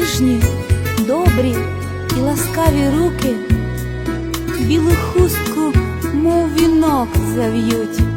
Ніжні, добрі і ласкаві руки білу хустку, мов вінок зав'ють.